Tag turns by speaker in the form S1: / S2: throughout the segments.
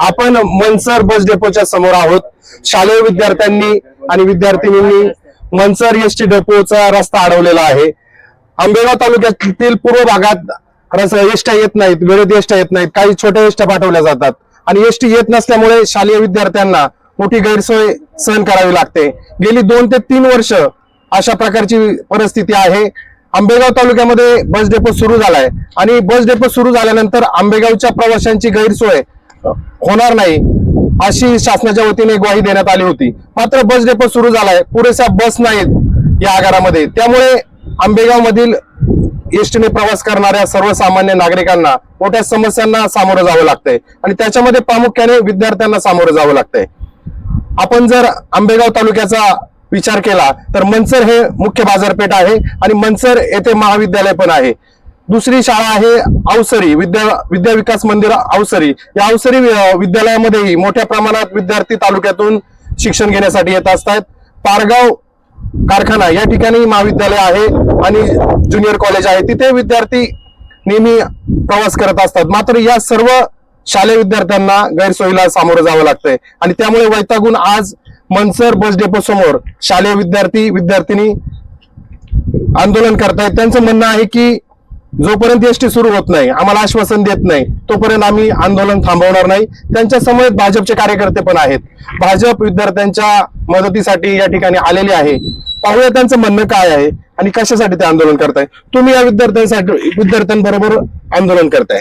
S1: आपण मनसर बस डेपोच्या समोर आहोत. शालेय विद्यार्थ्यांनी आणि विद्यार्थिनींनी मनसर एस टी डेपोचा रस्ता अडवलेला आहे. आंबेगाव तालुक्यातील पूर्व भागात एसट्या येत नाहीत वेळेत एसट्या येत नाहीत काही छोट्या एसट्या पाठवल्या जातात. आणि एसटी येत नसल्यामुळे शालेय विद्यार्थ्यांना मोठी गैरसोय सहन करावी लागते. गेली दोन ते तीन वर्ष अशा प्रकारची परिस्थिती आहे. आंबेगाव तालुक्यामध्ये बस डेपो सुरू झालाय. आणि बस डेपो सुरू झाल्यानंतर आंबेगावच्या प्रवाशांची गैरसोय होणार नाही अशी शासनाच्या वतीने ग्वाही देण्यात आली होती. मात्र बस डेपो सुरू झालाय. पुरेशा बस नाहीत या आगारामध्ये. त्यामुळे आंबेगाव मधील एसटीने प्रवास करणाऱ्या सर्वसामान्य नागरिकांना मोठ्या समस्यांना सामोरं जावं लागतंय. आणि त्याच्यामध्ये प्रामुख्याने विद्यार्थ्यांना सामोरं जावं लागतंय. आपण जर आंबेगाव तालुक्याचा विचार केला तर मनसर हे मुख्य बाजारपेठ आहे आणि मनसर येथे महाविद्यालय पण आहे. दुसरी शाळा आहे अवसरी विद्या विद्या विकास मंदिर अवसरी या अवसरी विद्यालयामध्येही मोठ्या प्रमाणात विद्यार्थी तालुक्यातून शिक्षण घेण्यासाठी येत असतात. पारगाव कारखाना या ठिकाणी महाविद्यालय आहे आणि ज्युनियर कॉलेज आहे. तिथे विद्यार्थी नेहमी प्रवास करत असतात. मात्र या सर्व शालेय विद्यार्थ्यांना गैरसोयीला सामोरं जावं लागतंय. आणि त्यामुळे वैतागून आज मनसर बस डेपो समोर शालेय विद्यार्थी विद्यार्थिनी आंदोलन करतायत. त्यांचं म्हणणं आहे की जोपर्यंत एसटी सुरू होत नाही आम्हाला आश्वासन देत नाही तोपर्यंत आम्ही आंदोलन थांबवणार नाही. त्यांच्यासमोर भाजपचे कार्यकर्ते पण आहेत. भाजप विद्यार्थ्यांच्या मदतीसाठी या ठिकाणी आलेले आहे. पाहूया त्यांचं म्हणणं काय आहे आणि कशासाठी ते आंदोलन करताय तुम्ही या विद्यार्थ्यांसाठी विद्यार्थ्यांबरोबर आंदोलन करताय.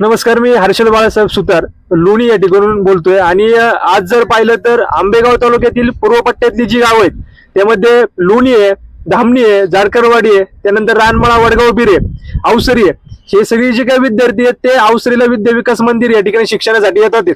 S2: नमस्कार मी हर्षल बाळासाहेब सुतार लोणी या ठिकाणून बोलतोय. आणि आज जर पाहिलं तर आंबेगाव तालुक्यातील पूर्व पट्ट्यातली जी गावं आहेत त्यामध्ये लोणी आहे धामणी आहे जाडकरवाडी आहे त्यानंतर रानमळा वडगाव बिरे अवसरी आहे. हे सगळे जे काही विद्यार्थी आहेत ते अवसरीला विद्या विकास मंदिर या ठिकाणी शिक्षणासाठी येतात.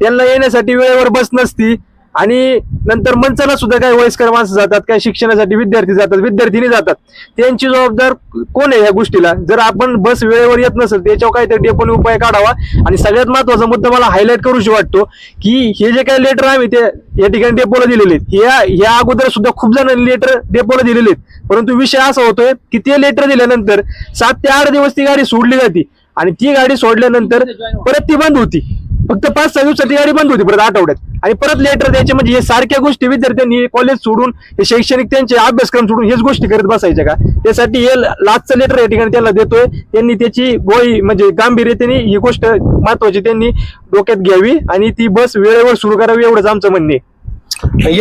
S2: त्यांना येण्यासाठी वेळेवर बस नसती आणि नंतर मंचाला सुद्धा काही वयस्कर माणसं जातात काही शिक्षणासाठी विद्यार्थी जातात विद्यार्थिनी जातात. त्यांची जबाबदार कोण आहे या गोष्टीला? जर आपण बस वेळेवर येत नसेल त्याच्यावर काहीतरी आपण उपाय काढावा. आणि सगळ्यात महत्त्वाचा मुद्दा मला हायलाईट करूशी वाटतो की हे जे काही लेटर आम्ही ते या ठिकाणी डेपोला दिलेले आहेत. या या अगोदर सुद्धा खूप जणांनी लेटर डेपोला दिलेले आहेत. परंतु विषय असा होतोय की ते लेटर दिल्यानंतर सात ते आठ दिवस ती गाडी सोडली जाते. आणि ती गाडी सोडल्यानंतर परत ती बंद होती. फक्त पाच सहा दिवसात ती गाडी बंद होती परत आठवड्यात. आणि परत लेटर द्यायचे म्हणजे हे सारख्या गोष्टी विद्यार्थ्यांनी कॉलेज सोडून हे शैक्षणिक त्यांचे अभ्यासक्रम सोडून हेच गोष्टी करत बसायच्या का? त्यासाठी हे लास्टचं लेटर या ठिकाणी त्यांना देतोय. त्यांनी त्याची गोळी म्हणजे गांभीर्यतेने ही गोष्ट महत्वाची त्यांनी डोक्यात घ्यावी आणि ती बस वेळेवर सुरू करावी एवढंच आमचं म्हणणे.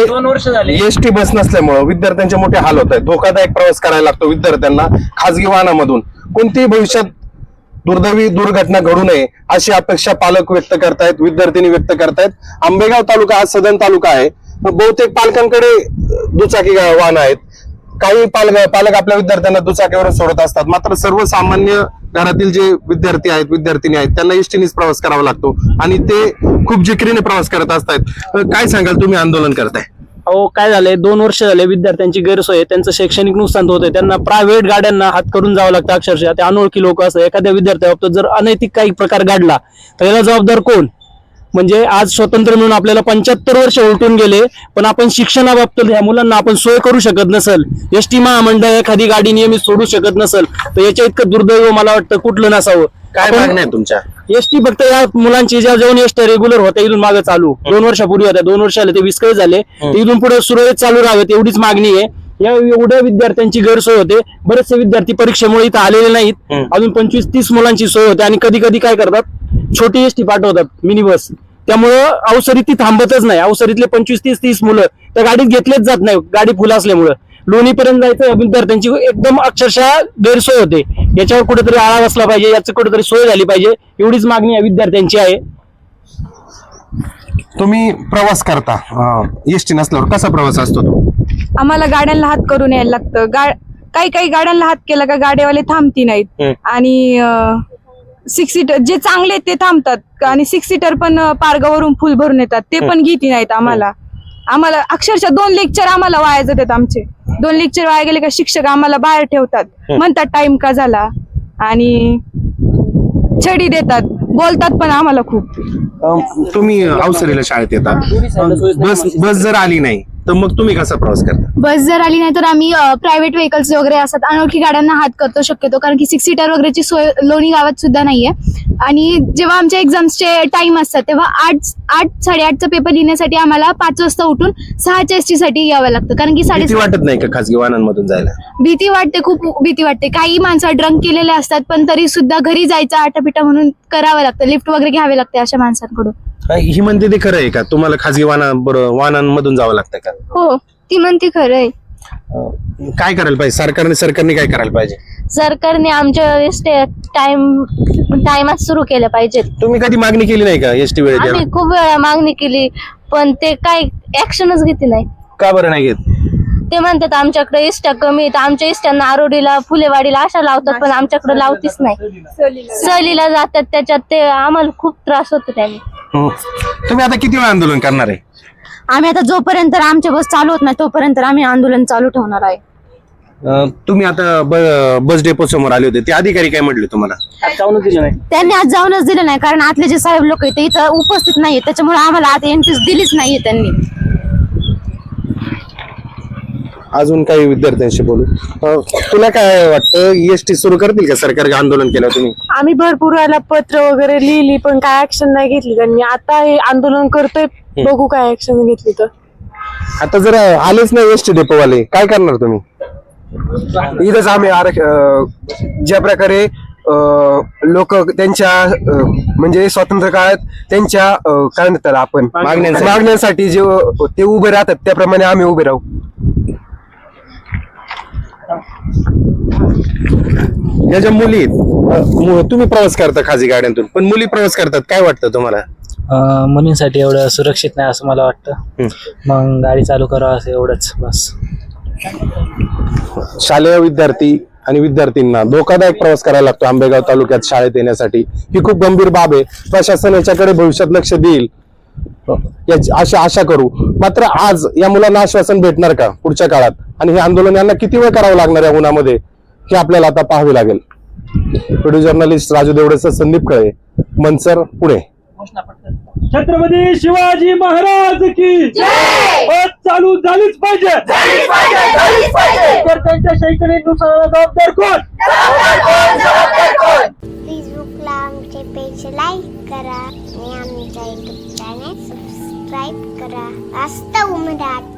S3: दोन वर्ष झाली.
S1: एसटी बस नसल्यामुळं विद्यार्थ्यांचे मोठे हाल होत आहेत. धोकादायक प्रवास करायला लागतो विद्यार्थ्यांना खासगी वाहनामधून. कोणतीही भविष्यात दुर्दैवी दुर्घटना घडू नये अशी अपेक्षा पालक व्यक्त करतायत विद्यार्थिनी व्यक्त करतायत. आंबेगाव तालुका हा सदन तालुका आहे. बहुतेक पालकांकडे दुचाकी वाहन आहेत. काही पालक पालक आपल्या विद्यार्थ्यांना दुचाकीवर सोडत असतात. मात्र सर्वसामान्य घरातील जे विद्यार्थी आहेत विद्यार्थिनी आहेत त्यांना एसटीनेच प्रवास करावा लागतो. आणि ते खूप जिकरीने प्रवास करत असतात. काय सांगाल? तुम्ही आंदोलन करताय.
S3: अहो काय झालंय? दोन वर्ष झाले विद्यार्थ्यांची गैरसोय आहे. त्यांचं शैक्षणिक नुकसान होतंय. त्यांना प्रायव्हेट गाड्यांना हात करून जावं लागतं अक्षरशः. ते अनोळखी लोक असं एखाद्या विद्यार्थ्याबाबतीत जर अनैतिक काही प्रकार घडला तर याला जबाबदार कोण? म्हणजे आज स्वतंत्र मिळून आपल्याला पंच्याहत्तर वर्ष उलटून गेले पण आपण शिक्षणाबाबतीत ह्या मुलांना आपण सोय करू शकत नसल एस टी महामंडळ एखादी गाडी नियमित सोडू शकत नसल तर याच्या इतकं दुर्दैव मला वाटतं कुठलं नसावं.
S1: काय मागण्या आहे तुमच्या?
S3: एसटी फक्त या मुलांची ज्या जेवण एसटी रेग्युलर होत्या इथून मागे चालू. दोन वर्षापूर्वी होत्या दोन वर्ष आले ते विस्कळीत झाले. ते इथून पुढे सुरळीत चालू राहावेत एवढीच मागणी आहे. या एवढ्या विद्यार्थ्यांची गैरसोय होते. बरेचसे विद्यार्थी परीक्षेमुळे इथं आलेले नाहीत.
S1: हम्म.
S3: अजून पंचवीस तीस मुलांची सोय होते आणि कधी कधी काय करतात छोटी एसटी पाठवतात मिनी बस त्यामुळं अवसरी ती थांबतच नाही. अवसरीतले पंचवीस तीस तीस मुलं त्या गाडीत घेतलेच जात नाही गाडी फुल असल्यामुळं. लोणीपर्यंत जायचं या विद्यार्थ्यांची एकदम अक्षरशः गैरसोय होते. याच्यावर कुठेतरी आळा बसला पाहिजे याची कुठेतरी सोय झाली पाहिजे एवढीच मागणी या विद्यार्थ्यांची आहे.
S1: तुम्ही प्रवास करता एसटी नसल्यावर कसा प्रवास असतो तो?
S4: आम्हाला गाड्यांना हात करून यायला लागतं. गा काही काही गाड्यांना हात केला का गाडीवाले थांबती नाहीत.
S1: हम्म.
S4: आणि सिक्स सीटर जे चांगले आहेत ते थांबतात. आणि सिक्स सीटर पण अं, पारगावरून फुल भरून येतात. ते पण घेती नाहीत आम्हाला. आम्हाला अक्षरशः दोन लेक्चर आम्हाला वाया जातात आमचे. दोन लेक्चर वाया गेले का शिक्षक आम्हाला बाहेर ठेवतात. म्हणतात टाइम का झाला? आणि छडी देतात. बोलतात पण आम्हाला खूप.
S1: अं, तुम्ही अवसरीला शाळेत येता. अं, बस बस जर आली नाही तर मग तुम्ही कसा प्रवास करता?
S5: बस जर आली नाही तर आम्ही प्रायव्हेट व्हेकल्स वगैरे असतात. अनोळखी गाड्यांना हात करतो शक्यतो. कारण की सिक्स सीटर वगैरेची सोय लोणी गावात सुद्धा नाहीये. आणि जेव्हा आमच्या एक्झाम्सचे टाइम असतात तेव्हा आठ आठ साडेआठचा पेपर लिहिण्यासाठी आम्हाला पाच वाजता उठून सहाच्या एस टी साठी यावं लागतं. कारण की
S1: भीती
S5: साडे
S1: वाटत नाही का खासगी वाहनांमधून जायला?
S5: भीती वाटते खूप भीती वाटते. काही माणसं ड्रंक केलेले असतात पण तरी सुद्धा घरी जायचं आटापिटा म्हणून करावं लागतं. लिफ्ट वगैरे घ्यावे लागते अशा माणसांकडून.
S1: काय ही म्हणते ते खरं आहे का? तुम्हाला वाहना बरोबर वाहनांमधून जावं लागतं का?
S5: हो ती म्हणते खरं आहे.
S1: अं, काय करायला पाहिजे? सरकारने सरकारने काय करायला पाहिजे?
S6: सरकारने आमच्या टाइम टाइमात सुरू केलं पाहिजे
S1: तुम्ही कधी मागणी केली नाही का? एसटी वेळेत
S6: आम्ही
S1: यायला?
S6: खूप वेळा मागणी केली पण ते काय ऍक्शनच घेते नाही.
S1: का बरं नाही घेत?
S6: ते म्हणतात आमच्याकडे इष्ट्या कमी आहेत. आमच्या इष्ट्यांना आरोडीला फुलेवाडीला अशा लावतात पण आमच्याकडे लावतीच नाही. सहलीला जातात. त्याच्यात ते आम्हाला खूप त्रास होतो त्याने.
S1: तुम्ही आता किती वेळ आंदोलन करणार आहे?
S5: आम्ही आता जोपर्यंत आमच्या बस चालू होत नाही तोपर्यंत आम्ही आंदोलन चालू ठेवणार आहे.
S1: अं, तुम्ही आता ब- बस डेपो समोर आले होते. ते अधिकारी काय म्हटले तुम्हाला?
S3: जाऊनच दिलं नाही.
S5: त्यांनी आज जाऊनच दिलं नाही कारण आतले जे साहेब लोक आहेत ते इथं उपस्थित नाहीये त्याच्यामुळे आम्हाला आता एंट्रीच दिलीच नाहीये त्यांनी.
S1: अजून काही विद्यार्थ्यांशी बोलू. अं, तुला काय वाटतं एसटी सुरू करतील का सरकार आंदोलन केलं तुम्ही?
S7: आम्ही भरपूर वेळेला पत्र वगैरे लिहिली पण काय ऍक्शन नाही घेतली. त्यांनी आता हे आंदोलन करतोय बघू काय ऍक्शन घेतली तर.
S1: आता जर आलेच नाही एसटी डेपोवाले काय करणार तुम्ही?
S8: इथंच आम्ही आरक्ष अं, ज्या प्रकारे लोक त्यांच्या अं, म्हणजे स्वातंत्र्य काळात त्यांच्या अं, काय म्हणतात आपण?
S1: मागण्यांसाठी.
S8: मागण्यांसाठी जे अं, ते उभे राहतात त्याप्रमाणे आम्ही उभे राहू.
S1: या ज्या मुली तुम्ही प्रवास करता खाजगी गाड्यांतून पण मुली प्रवास करतात काय वाटतं तुम्हाला?
S3: अं, मुलींसाठी एवढं सुरक्षित नाही असं मला वाटतं. मग गाडी चालू करावं असं एवढंच बस.
S1: शालेय विद्यार्थी आणि विद्यार्थ्यांना धोकादायक प्रवास करायला लागतो आंबेगाव तालुक्यात शाळेत येण्यासाठी. ही खूप गंभीर बाब आहे. प्रशासन याच्याकडे भविष्यात लक्ष देईल. याची आशा आशा करू. मात्र आज या मुलांना आश्वासन भेटणार का पुढच्या काळात? आणि हे आंदोलन यांना किती वेळ करावं लागणार या उन्हामध्ये? हे आपल्याला आता पाहावे लागेल. व्हिडिओ जर्नलिस्ट राजू देवडेसह संदीप खळे मनसर पुणे.
S2: छत्रपती शिवाजी महाराज की बस चालू झालीच पाहिजे. विद्यार्थ्यांच्या शैक्षणिक नुकसानाला जबाबदार कोण?
S9: करा आणि